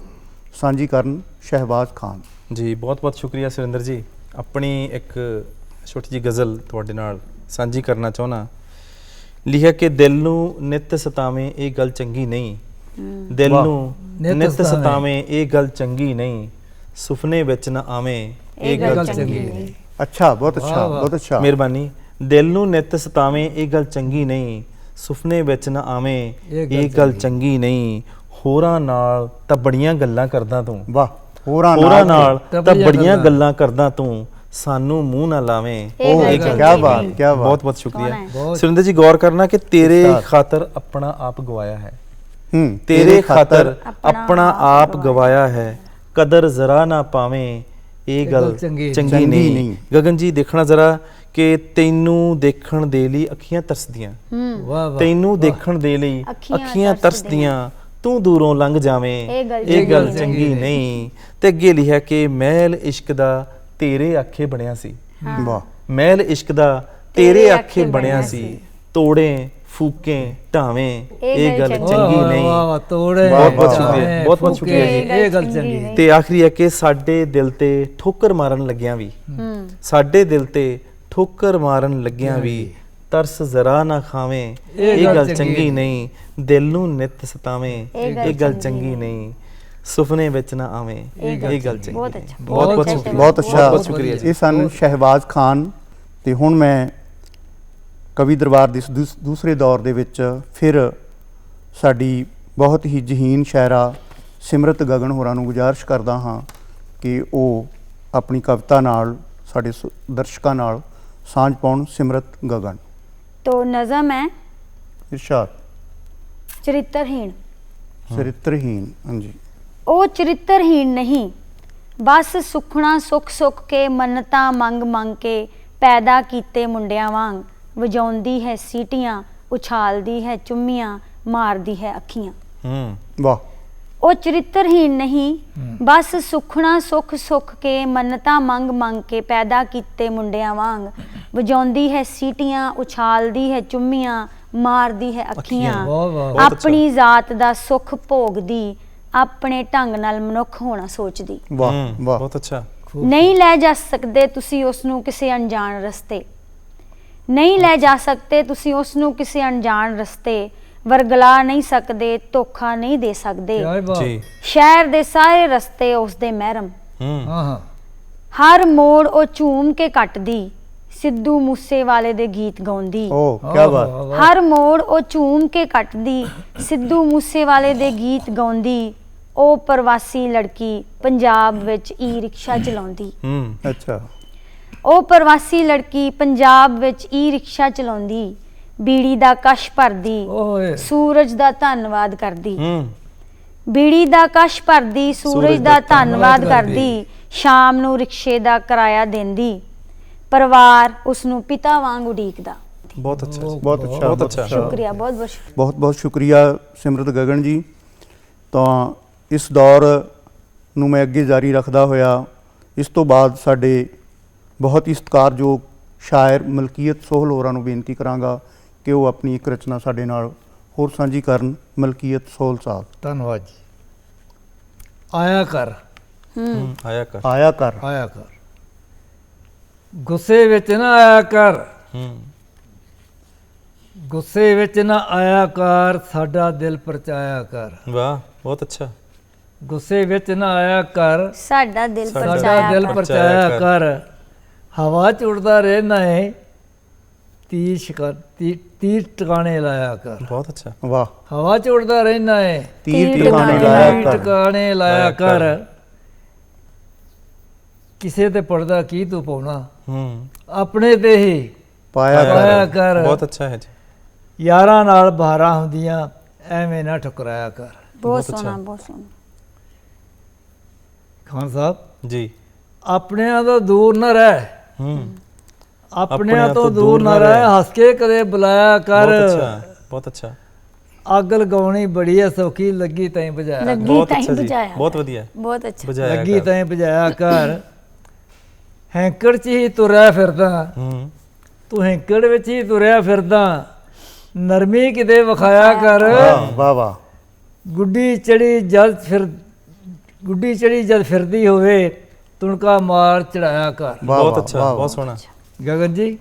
ਸਾਂਝੀ ਕਰਨ ਸ਼ਹਿਬਾਜ਼ ਖਾਨ।
ਜੀ ਬਹੁਤ ਬਹੁਤ ਸ਼ੁਕਰੀਆ ਸੁਰਿੰਦਰ ਜੀ। ਆਪਣੀ ਇੱਕ ਛੋਟੀ ਜੀ ਗਜ਼ਲ ਤੁਹਾਡੇ ਨਾਲ ਸਾਂਝੀ ਕਰਨਾ ਚਾਹੁੰਦਾ। ਲਿਖਿਆ ਕਿ ਦਿਲ ਨੂੰ ਨਿਤ ਸਤਾਵੇਂ ਇਹ ਗੱਲ ਚੰਗੀ ਨਹੀਂ। ਦਿਲ। ਨੂੰ
ਨਿੱਤ ਸਤਾਵੇਂ।
ਇਹ ਗੱਲ ਚੰਗੀ ਨਹੀਂ। ਸੁਪਨੇ ਵਿੱਚ ਨਾ ਆਵੇਂ ਇਹ ਗੱਲ ਚੰਗੀ ਨਹੀਂ।
ਅੱਛਾ ਬਹੁਤ ਅੱਛਾ। ਬਹੁਤ ਅੱਛਾ।
ਮਿਹਰਬਾਨੀ। ਦਿਲ ਨੂੰ ਨਿਤ ਸਤਾਵੇਂ ਇਹ ਗੱਲ ਚੰਗੀ ਨਹੀਂ। ਸੁਪਨੇ ਵਿੱਚ ਨਾ ਆਵੇਂ
ਇਹ ਗੱਲ
ਚੰਗੀ ਨਹੀਂ। ਹੋਰਾਂ ਨਾਲ ਤਾਂ ਬੜੀਆਂ ਗੱਲਾਂ ਕਰਦਾ ਤੂੰ।
ਵਾਹ ਹੋਰਾਂ
ਹੋਰਾਂ
ਨਾਲ
ਤਾਂ ਬੜੀਆਂ
ਗੱਲਾਂ।
ਕਰਦਾ ਤੂੰ। ਸਾਨੂੰ ਮੂੰਹ ਨਾ ਲਾਵੇਂ।
ਇਹ
ਉਹ ਕੀ ਬਾਤ। ਕੀ ਬਾਤ।
ਬਹੁਤ ਬਹੁਤ ਸ਼ੁਕਰੀਆ। ਸੁਰਿੰਦਰ ਜੀ ਗੌਰ ਕਰਨਾ ਕਿ ਤੇਰੇ। ਖਾਤਰ ਆਪਣਾ ਆਪ ਗਵਾਇਆ ਹੂੰ। ਤੇਰੇ ਖਾਤਰ
ਆਪਣਾ ਆਪ
ਗਵਾਇਆ ਹੈ। ਕਦਰ ਜ਼ਰਾ ਨਾ ਪਾਵੇਂ ਇਹ ਗੱਲ
ਚੰਗੀ-
ਨਹੀਂ। ਗਗਨ ਜੀ ਦੇਖਣਾ ਜ਼ਰਾ ਕਿ ਤੈਨੂੰ ਦੇਖਣ ਦੇ ਲਈ ਅੱਖੀਆਂ ਤਰਸਦੀਆਂ।
ਹੂੰ।
ਵਾਹ ਵਾਹ।
ਤੈਨੂੰ ਦੇਖਣ ਦੇ ਲਈ
ਅੱਖੀਆਂ
ਤਰਸਦੀਆਂ। ਤੂੰ ਦੂਰੋਂ ਲੰਘ ਜਾਵੇਂ।
ਇਹ ਗੱਲ ਚੰਗੀ
ਨਹੀਂ ਤੇ ਅੱਗੇ ਲਿਖਿਆ ਕਿ ਮਹਿਲ ਇਸ਼ਕ ਦਾ ਤੇਰੇ ਆਖੇ ਬਣਿਆ ਸੀ।
ਵਾਹ।
ਮਹਿਲ ਇਸ਼ਕ ਦਾ ਤੇਰੇ ਆਖੇ ਬਣਿਆ ਸੀ। ਤੋੜੇ ਫੂਕੇ ਢਾਵੇਂ ਇਹ ਗੱਲ
ਚੰਗੀ
ਚੰਗੀ
ਵਾਹ, ਵਾਹ,
ਨਹੀਂ
ਤੋੜੇ।
ਬਹੁਤ- ਬਹੁਤ
ਸ਼ੁਕਰੀਆ, ਬਹੁਤ- ਬਹੁਤ ਸ਼ੁਕਰੀਆ
ਜੀ।
ਇਹ ਗੱਲ ਚੰਗੀ ਹੈ
ਤੇ ਆਖਰੀ ਹੈ ਕਿ ਸਾਡੇ ਦਿਲ ਤੇ ਠੋਕਰ ਮਾਰਨ ਲੱਗਿਆਂ ਵੀ।
ਹੂੰ।
ਸਾਡੇ ਦਿਲ ਤੇ ਠੋਕਰ ਮਾਰਨ ਲੱਗਿਆਂ ਵੀ। ਤਰਸ ਜ਼ਰਾ ਨਾ ਖਾਵੇਂ
ਇਹ ਗੱਲ ਚੰਗੀ
ਨਹੀਂ। ਦਿਲ ਨੂੰ ਨਿਤ ਸਤਾਵੇਂ
ਇਹ ਗੱਲ ਚੰਗੀ
ਨਹੀਂ। ਸੁਪਨੇ ਵਿੱਚ ਨਾ ਆਵੇਂ
ਇਹ ਗੱਲ
ਚੰਗੀ
ਬਹੁਤ
ਨਹੀਂ।
ਅੱਛਾ।
ਬਹੁਤ ਬਹੁਤ
ਬਹੁਤ
ਸ਼ੁਕਰੀਆ
ਬਹੁਤ ਅੱਛਾ
ਬਹੁਤ ਸ਼ੁਕਰੀਆ ਜੀ।
ਇਹ ਸਨ ਸ਼ਹਿਬਾਜ਼ ਖਾਨ ਤੇ ਹੁਣ ਮੈਂ ਕਵੀ ਦਰਬਾਰ ਦੇ ਦੂਸਰੇ ਦੌਰ ਦੇ ਵਿੱਚ ਫਿਰ ਸਾਡੀ ਬਹੁਤ ਹੀ ਜਹੀਨ ਸ਼ਾਇਰਾ ਸਿਮਰਤ ਗਗਨ ਹੋਰਾਂ ਨੂੰ ਗੁਜਾਰਿਸ਼ ਕਰਦਾ ਹਾਂ ਕਿ ਉਹ ਆਪਣੀ ਕਵਿਤਾ ਨਾਲ ਸਾਡੇ ਦਰਸ਼ਕਾਂ ਨਾਲ ਸਾਂਝ ਪਾਉਣ ਸਿਮਰਤ ਗਗਨ।
ਤੋਂ ਨਜ਼ਮ ਹੈ
ਇਰਸ਼ਾਦ।
ਚਰਿੱਤਰਹੀਣ।
ਚਰਿੱਤਰਹੀਣ ਹਾਂਜੀ।
ਉਹ ਚਰਿੱਤਰਹੀਣ ਨਹੀਂ ਬਸ ਸੁਖਣਾ ਸੁਖ ਸੁਖ ਕੇ ਮੰਨਤਾ ਮੰਗ ਮੰਗ ਕੇ ਪੈਦਾ ਕੀਤੇ ਮੁੰਡਿਆਂ ਵਾਂਗ। ਵਜਾਉਂਦੀ ਹੈ ਸੀਟੀਆਂ ਉਛਾਲਦੀ ਹੈ ਚੁੰਮੀਆਂ ਮਾਰਦੀ ਹੈ ਅੱਖੀਆਂ।
ਹੂੰ।
ਵਾਹ।
ਉਹ ਚਰਿੱਤਰਹੀਣ ਨਹੀਂ ਬਸ ਸੁਖਣਾ ਸੁਖ ਸੁਖ ਕੇ ਮੰਨਤਾਂ ਮੰਗ ਮੰਗ ਕੇ ਪੈਦਾ ਕੀਤੇ ਮੁੰਡਿਆਂ ਵਾਂਗ। ਵਜਾਉਂਦੀ ਹੈ ਸੀਟੀਆਂ ਉਛਾਲਦੀ ਹੈ ਚੁੰਮੀਆਂ ਮਾਰਦੀ ਹੈ ਅੱਖੀਆਂ।
ਵਾਹ, ਵਾਹ,
ਬਹੁਤ ਅੱਛਾ।
ਆਪਣੀ ਜ਼ਾਤ ਦਾ ਸੁਖ ਭੋਗਦੀ ਆਪਣੇ ਢੰਗ ਨਾਲ ਮਨੁੱਖ ਹੋਣਾ ਸੋਚਦੀ।
ਵਾਹ
ਬਹੁਤ ਅੱਛਾ।
ਨਹੀਂ ਲੈ ਜਾ ਸਕਦੇ ਤੁਸੀਂ ਉਸ ਨੂੰ ਕਿਸੇ ਅਣਜਾਣ ਰਸਤੇ। ਨਹੀਂ ਲੈ ਜਾ ਸਕਦੇ ਤੁਸੀਂ ਉਸ ਨੂੰ ਕਿਸੇ ਅਣਜਾਣ ਰਸਤੇ ਵਰਗਲਾ ਨਹੀਂ ਸਕਦੇ ਧੋਖਾ ਨਹੀਂ ਦੇ ਸਕਦੇ।
ਜੀ।
ਸ਼ਹਿਰ ਦੇ ਸਾਰੇ ਰਸਤੇ ਉਸ ਦੇ ਮਹਿਰਮ।
ਹੂੰ।
ਹਾਂ ਹਾਂ।
ਹਰ ਮੋੜ ਉਹ ਝੂਮ ਕੇ ਕੱਟਦੀ ਸਿੱਧੂ ਮੂਸੇ ਵਾਲੇ ਦੇ ਗੀਤ ਗਾਉਂਦੀ।
ਓ ਕੀ ਬਾਤ।
ਹਰ ਮੋੜ ਉਹ ਝੂਮ ਕੇ ਕੱਟਦੀ ਸਿੱਧੂ ਮੂਸੇ ਵਾਲੇ ਦੇ ਗੀਤ ਗਾਉਂਦੀ। ਉਹ ਪ੍ਰਵਾਸੀ ਲੜਕੀ ਪੰਜਾਬ ਵਿੱਚ ਈ ਰਿਕਸ਼ਾ ਚਲਾਉਂਦੀ।
ਹੂੰ।
ਅੱਛਾ।
ਉਹ ਪ੍ਰਵਾਸੀ ਲੜਕੀ ਪੰਜਾਬ ਵਿੱਚ ਈ ਰਿਕਸ਼ਾ ਚਲਾਉਂਦੀ ਬੀੜੀ ਦਾ ਕਸ਼ ਭਰਦੀ
ਓਏ।
ਸੂਰਜ ਦਾ ਧੰਨਵਾਦ ਕਰਦੀ।
ਹੂੰ।
ਬੀੜੀ ਦਾ ਕਸ਼ ਭਰਦੀ ਸੂਰਜ ਦਾ ਧੰਨਵਾਦ ਕਰਦੀ ਸ਼ਾਮ ਨੂੰ ਰਿਕਸ਼ੇ ਦਾ ਕਿਰਾਇਆ ਦਿੰਦੀ। ਪਰਿਵਾਰ ਉਸ ਨੂੰ ਪਿਤਾ ਵਾਂਗ ਉਡੀਕਦਾ।
ਬਹੁਤ ਅੱਛਾ ਜੀ।
ਬਹੁਤ ਅੱਛਾ
ਬਹੁਤ ਅੱਛਾ।
ਸ਼ੁਕਰੀਆ ਬਹੁਤ ਬਹੁਤ ਸ਼ੁਕਰੀਆ।
ਬਹੁਤ ਬਹੁਤ ਸ਼ੁਕਰੀਆ ਸਿਮਰਤ ਗਗਨ ਜੀ। ਤਾਂ ਇਸ ਦੌਰ ਨੂੰ ਮੈਂ ਅੱਗੇ ਜਾਰੀ ਰੱਖਦਾ ਹੋਇਆ। ਇਸ ਤੋਂ ਬਾਅਦ ਸਾਡੇ ਬਹੁਤ ਹੀ ਸਤਿਕਾਰਯੋਗ ਸ਼ਾਇਰ ਮਲਕੀਅਤ ਸੋਹਲ ਹੋਰਾਂ ਨੂੰ ਬੇਨਤੀ ਕਰਾਂਗਾ ਕਿ ਉਹ ਆਪਣੀ ਇੱਕ ਰਚਨਾ ਸਾਡੇ ਨਾਲ ਹੋਰ ਸਾਂਝੀ ਕਰਨ ਮਲਕੀਅਤ ਸੋਹਲ ਸਾਹਿਬ।
ਧੰਨਵਾਦ ਜੀ। ਆਇਆ ਕਰ।
ਹੂੰ। ਆਇਆ ਕਰ।
ਆਇਆ ਕਰ।
ਆਇਆ ਕਰ। ਗੁੱਸੇ ਵਿੱਚ ਨਾ ਆਇਆ ਕਰ।
ਹੂੰ।
ਗੁੱਸੇ ਵਿੱਚ ਨਾ ਆਇਆ ਕਰ ਸਾਡਾ ਦਿਲ ਪਰਚਾਇਆ ਕਰ।
ਵਾਹ ਬਹੁਤ ਅੱਛਾ।
ਗੁੱਸੇ ਵਿੱਚ ਨਾ ਆਇਆ ਕਰ।
ਸਾਡਾ ਦਿਲ
ਸਾਡਾ
ਪਰਚਾਇਆ
ਦਿਲ। ਪਰਚਾਇਆ
ਕਰ।
ਹਵਾ ਚ ਉੜਦਾ ਰਹਿਣਾ ਹੈ ਤੀਰ ਸ਼ਿਕਾਰ ਤੀਰ ਟਿਕਾਣੇ ਲਾਇਆ ਕਰ।
ਬਹੁਤ ਅੱਛਾ।
ਵਾਹ।
ਹਵਾ ਚ ਉੜਦਾ ਰਹਿਣਾ ਹੈ
ਤੀਰ ਟਿਕਾਣੇ ਲਾਇਆ ਕਰ।
ਟਿਕਾਣੇ ਲਾਇਆ
ਕਰ।
ਕਿਸੇ ਤੇ ਪੜਦਾ ਕੀ ਤੂੰ ਪਾਉਣਾ?
ਹੂੰ।
ਆਪਣੇ ਤੇ ਹੀ।
ਪਾਇਆ ਕਰ।
ਬਹੁਤ ਅੱਛਾ ਹੈ ਜੀ।
ਯਾਰਾਂ ਨਾਲ ਬਹਾਰਾਂ ਹੁੰਦੀਆਂ ਐਵੇਂ ਨਾ ਠੁਕਰਾਇਆ ਕਰ।
ਬਹੁਤ ਸੋਹਣਾ
ਅੱਛਾ।
ਬਹੁਤ ਸੋਹਣਾ।
ਖਾਨ ਸਾਹਿਬ
ਜੀ।
ਆਪਣਿਆਂ ਤੋਂ ਦੂਰ ਨਾ ਰਹਿ।
ਹੂੰ।
ਆਪਣਿਆਂ ਤੋਂ ਦੂਰ ਨਾ ਰਹਿ ਹੱਸ ਕੇ ਕਦੇ ਬੁਲਾਇਆ ਕਰ।
ਬਹੁਤ ਅੱਛਾ ਬਹੁਤ ਅੱਛਾ।
ਅੱਗ ਲਗਾਉਣੀ ਬੜੀ ਐ ਸੌਖੀ ਲੱਗੀ ਤੈਂ ਬੁਝਾਇਆ
ਲੱਗੀ
ਬਹੁਤ
ਤਾਂ ਹੀ
ਅੱਛਾ ਜੀ
ਬੁਝਾਇਆ
ਬਹੁਤ ਵਧੀਆ।
ਬਹੁਤ ਅੱਛਾ।
ਲੱਗੀ। ਤੈਂ ਬੁਝਾਇਆ ਕਰ। ਹੈਂਕੜ 'ਚ ਹੀ ਤੁਰਿਆ ਫਿਰਦਾ।
ਹੂੰ।
ਤੂੰ ਹੈਂਕੜ ਵਿੱਚ ਹੀ ਤੁਰਿਆ ਫਿਰਦਾ। ਨਰਮੀ ਕਿਤੇ ਵਿਖਾਇਆ ਕਰ।
ਵਾਹ ਵਾਹ ਵਾਹ।
ਗੁੱਡੀ ਚੜੀ ਜਦ ਫਿਰ ਗੁੱਡੀ ਚੜੀ ਜਦ ਫਿਰਦੀ ਹੋਵੇ ਤੁਣਕਾ ਮਾਰ ਚੜਾਇਆ ਕਰ
ਵਾਹ,
ਬਹੁਤ
ਵਾਹ,
ਅੱਛਾ
ਵਾਹ,
ਬਹੁਤ ਸੋਹਣਾ।
ਗਗਨ ਜੀ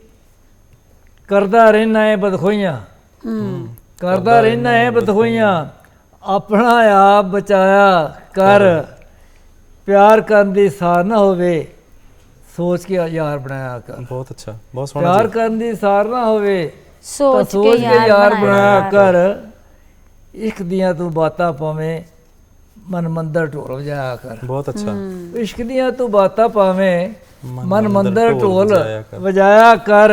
ਕਰਦਾ ਰਹਿਣਾ ਏ ਬਦਖੋਈਆਂ।
ਹੂੰ।
ਕਰਦਾ ਰਹਿਣਾ ਏ ਬਦਖੋਈਆਂ। ਆਪਣਾ ਆਪ ਬਚਾਇਆ ਕਰ ਪਿਆਰ ਕਰਨ ਦੀ ਸਾਰ ਨਾ ਹੋਵੇ ਸੋਚ ਕੇ ਯਾਰ ਬਣਾਇਆ ਕਰ
ਬਹੁਤ ਅੱਛਾ ਬਹੁਤ ਸੋਹਣਾ
ਪਿਆਰ ਕਰਨ ਦੀ ਸਾਰ ਨਾ ਹੋਵੇ ਤਾਂ
ਸੋਚ ਕੇ
ਯਾਰ ਬਣਾਇਆ
ਕਰ
ਇਸ਼ਕ ਦੀਆਂ ਤੂੰ ਬਾਤਾਂ ਪਾਵੇਂ ਮਨ ਮੰਦਰ ਢੋਲ ਵਜਾਇਆ ਕਰ।
ਬਹੁਤ ਅੱਛਾ।
ਇਸ਼ਕ ਦੀਆਂ ਤੂੰ ਬਾਤਾਂ ਪਾਵੇਂ
ਮਨ ਮੰਦਰ ਢੋਲ ਵਜਾਇਆ ਕਰ।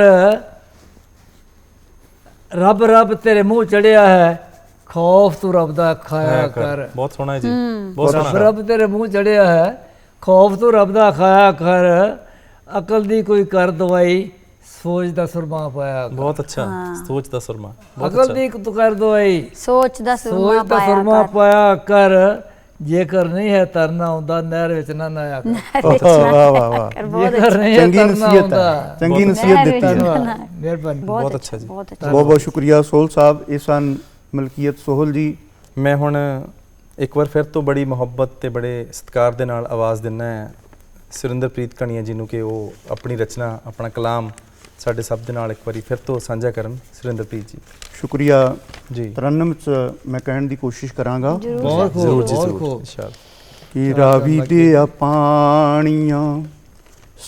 ਰੱਬ ਰੱਬ ਤੇਰੇ ਮੂੰਹ ਚੜਿਆ ਹੈ ਖੌਫ ਤੂੰ ਰੱਬ ਦਾ ਖਾਇਆ ਕਰ।
ਬਹੁਤ ਸੋਹਣਾ ਹੈ ਜੀ। ਬਹੁਤ ਸੋਹਣਾ।
ਰੱਬ ਤੇਰੇ ਮੂੰਹ ਚੜਿਆ ਹੈ ਖੌਫ ਤੂੰ ਰੱਬ ਦਾ ਖਾਇਆ ਕਰ। ਅਕਲ ਦੀ ਕੋਈ ਕਰ ਦਵਾਈ ਸੋਚ ਦਾ ਸੁਰਮਾ ਪਾਇਆ ਕਰ।
ਬਹੁਤ ਅੱਛਾ। ਸੋਚ ਦਾ ਸੁਰਮਾ। ਬਹੁਤ
ਅਕਲ ਦੀ ਤੂੰ ਕਰ ਦਵਾਈ
ਸੋਚ ਦਾ ਸੁਰਮਾ
ਸੋਚ ਦਾ
ਪਾਇਆ
ਸੁਰਮਾ
ਕਰ।
ਪਾਇਆ ਕਰ। ਜੇਕਰ ਨਹੀਂ ਹੈ ਤਰਨਾ ਹੁੰਦਾ ਨਹਿਰ ਵਿੱਚ ਨਾ ਨਾਇਆ ਕਰ।
ਵਾਹ ਵਾਹ ਵਾਹ
ਜੇਕਰ ਨਹੀਂ ਹੈ
ਚੰਗੀ
ਤਰਨਾ
ਨਸੀਹਤ
ਹੁੰਦਾ
ਹੈ ਚੰਗੀ ਨਸੀਹਤ ਦਿੱਤੀ ਹੈ।
ਮਿਹਰਬਾਨੀ।
ਬਹੁਤ ਅੱਛਾ ਜੀ।
ਬਹੁਤ
ਬਹੁਤ ਸ਼ੁਕਰੀਆ ਸੋਹਲ ਸਾਹਿਬ ਇਹ ਸਨ ਮਲਕੀਅਤ ਸੋਹਲ ਜੀ।
ਮੈਂ ਹੁਣ ਇੱਕ ਵਾਰ ਫਿਰ ਤੋਂ ਬੜੀ ਮੁਹੱਬਤ ਤੇ ਬੜੇ ਸਤਿਕਾਰ ਦੇ ਨਾਲ ਆਵਾਜ਼ ਦਿੰਨਾ ਹੈ ਸੁਰਿੰਦਰਪ੍ਰੀਤ ਕਣੀਆ ਜੀ ਨੂੰ ਕਿ ਉਹ ਆਪਣੀ ਰਚਨਾ ਆਪਣਾ ਕਲਾਮ ਸਾਡੇ ਸਭ ਦੇ ਨਾਲ ਇੱਕ ਵਾਰੀ ਫਿਰ ਤੋਂ ਸਾਂਝਾ ਕਰਨ ਸੁਰਿੰਦਰਪ੍ਰੀਤ ਜੀ।
ਸ਼ੁਕਰੀਆ।
ਜੀ।
ਤਰਨਮ ਚ ਮੈਂ ਕਹਿਣ ਦੀ ਕੋਸ਼ਿਸ਼ ਕਰਾਂਗਾ।
ਬਹੁਤ ਖੂਬ
ਜ਼ਰੂਰ ਜੀ
ਬਹੁਤ
ਜ਼ਰੂਰ।
ਖੂਬ
ਇਨਸ਼ਾਅੱਲਾ।
ਕਿ ਰਾਵੀ ਦੇ ਆ ਪਾਣੀਆਂ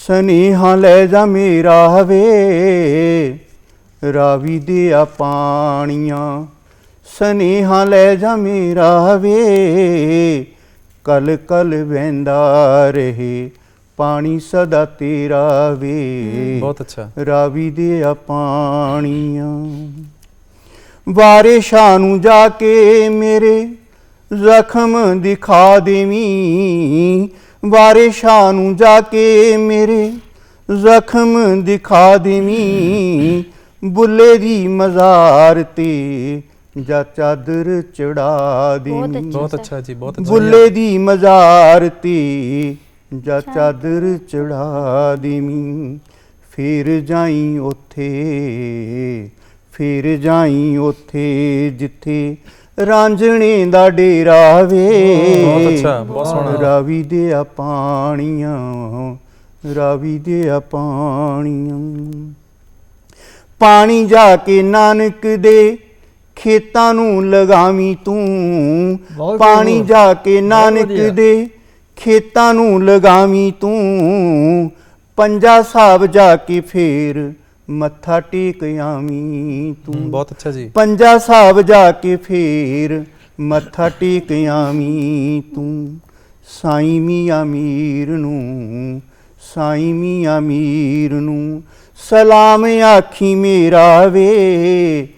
ਸਨੇਹਾ ਲੈ ਜਾ ਮੇਰਾ ਵੇ ਰਾਵੀ ਦੇ ਆ ਪਾਣੀਆਂ ਸਨੇਹਾ ਲੈ ਜਾ ਮੇਰਾ ਵੇ ਕਲ ਕਲ ਵਹਿੰਦਾ ਰਹੇ ਪਾਣੀ ਸਦਾ ਤੇਰਾ ਵੇ।
ਬਹੁਤ ਅੱਛਾ।
ਰਾਵੀ ਦੇ ਆ ਪਾਣੀਆਂ। ਵਾਰਿਸ਼ਾਂ ਨੂੰ ਜਾ ਕੇ ਮੇਰੇ ਜ਼ਖਮ ਦਿਖਾ ਦੇਵੀਂ। ਵਾਰਿਸ਼ਾਂ ਨੂੰ ਜਾ ਕੇ ਮੇਰੇ ਜ਼ਖਮ ਦਿਖਾ ਦੇਵੀਂ। ਬੁੱਲੇ ਦੀ ਮਜ਼ਾਰ ਤੇ ਜਾ ਚਾਦਰ ਚੜਾ ਦੇਵੀਂ।
ਬਹੁਤ ਅੱਛਾ ਜੀ ਬਹੁਤ ਅੱਛਾ
ਬੁੱਲੇ ਦੀ ਮਜ਼ਾਰ ਤੇ ਜਾ ਚਾਦਰ ਚੜਾ ਦੇਵੀਂ ਫੇਰ ਜਾਈ ਉਥੇ ਫੇਰ ਜਾਈ ਉਥੇ ਜਿੱਥੇ ਰਾਂਝਣੇ ਦਾ ਡੇਰਾ ਵੇ
ਬਹੁਤ ਅੱਛਾ, ਬਹੁਤ ਸੋਹਣਾ।
ਰਾਵੀ ਦੇ ਆ ਪਾਣੀਆਂ ਰਾਵੀ ਦੇ ਆ ਪਾਣੀਆਂ ਪਾਣੀ ਜਾ ਕੇ ਨਾਨਕ ਦੇ ਖੇਤਾਂ ਨੂੰ ਲਗਾਵੀਂ ਤੂੰ ਪਾਣੀ ਜਾ ਕੇ ਨਾਨਕ। ਦੇ ਖੇਤਾਂ ਨੂੰ ਲਗਾਵੀਂ ਤੂੰ ਪੰਜਾ ਸਾਹਿਬ ਜਾ ਕੇ ਫੇਰ ਮੱਥਾ ਟੇਕ ਆਵੀਂ ਤੂੰ।
ਬਹੁਤ ਅੱਛਾ ਜੀ।
ਪੰਜਾ ਸਾਹਿਬ ਜਾ ਕੇ ਫੇਰ ਮੱਥਾ ਟੇਕ ਆਵੀਂ ਤੂੰ। ਸਾਈਂ ਮੀਆਂ ਮੀਰ ਨੂੰ ਸਾਈਂ ਮੀਆਂ ਮੀਰ ਨੂੰ ਸਲਾਮ ਆਖੀ ਮੇਰਾ ਵੇ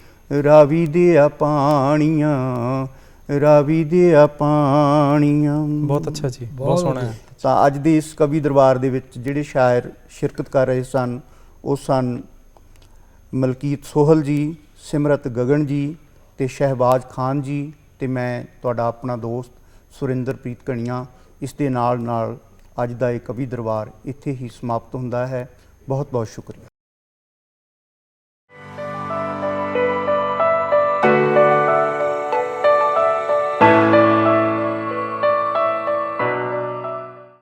ਰਾਵੀ ਦੇ ਆ ਪਾਣੀਆਂ ਰਾਵੀ ਦੇ ਆ ਪਾਣੀਆਂ
ਬਹੁਤ ਅੱਛਾ ਜੀ ਬਹੁਤ
ਬਹੁਤ
ਸੋਹਣਾ ਹੈ।
ਤਾਂ ਅੱਜ ਦੇ ਇਸ ਕਵੀ ਦਰਬਾਰ ਦੇ ਵਿੱਚ ਜਿਹੜੇ ਸ਼ਾਇਰ ਸ਼ਿਰਕਤ ਕਰ ਰਹੇ ਸਨ ਉਹ ਸਨ ਮਲਕੀਤ ਸੋਹਲ ਜੀ ਸਿਮਰਤ ਗਗਨ ਜੀ ਤੇ ਸ਼ਹਿਬਾਜ਼ ਖਾਨ ਜੀ ਤੇ ਮੈਂ ਤੁਹਾਡਾ ਆਪਣਾ ਦੋਸਤ ਸੁਰਿੰਦਰਪ੍ਰੀਤ ਕਣੀਆਂ ਇਸ ਦੇ ਨਾਲ ਨਾਲ ਅੱਜ ਦਾ ਇਹ ਕਵੀ ਦਰਬਾਰ ਇੱਥੇ ਹੀ ਸਮਾਪਤ ਹੁੰਦਾ ਹੈ। ਬਹੁਤ ਬਹੁਤ ਸ਼ੁਕਰੀਆ।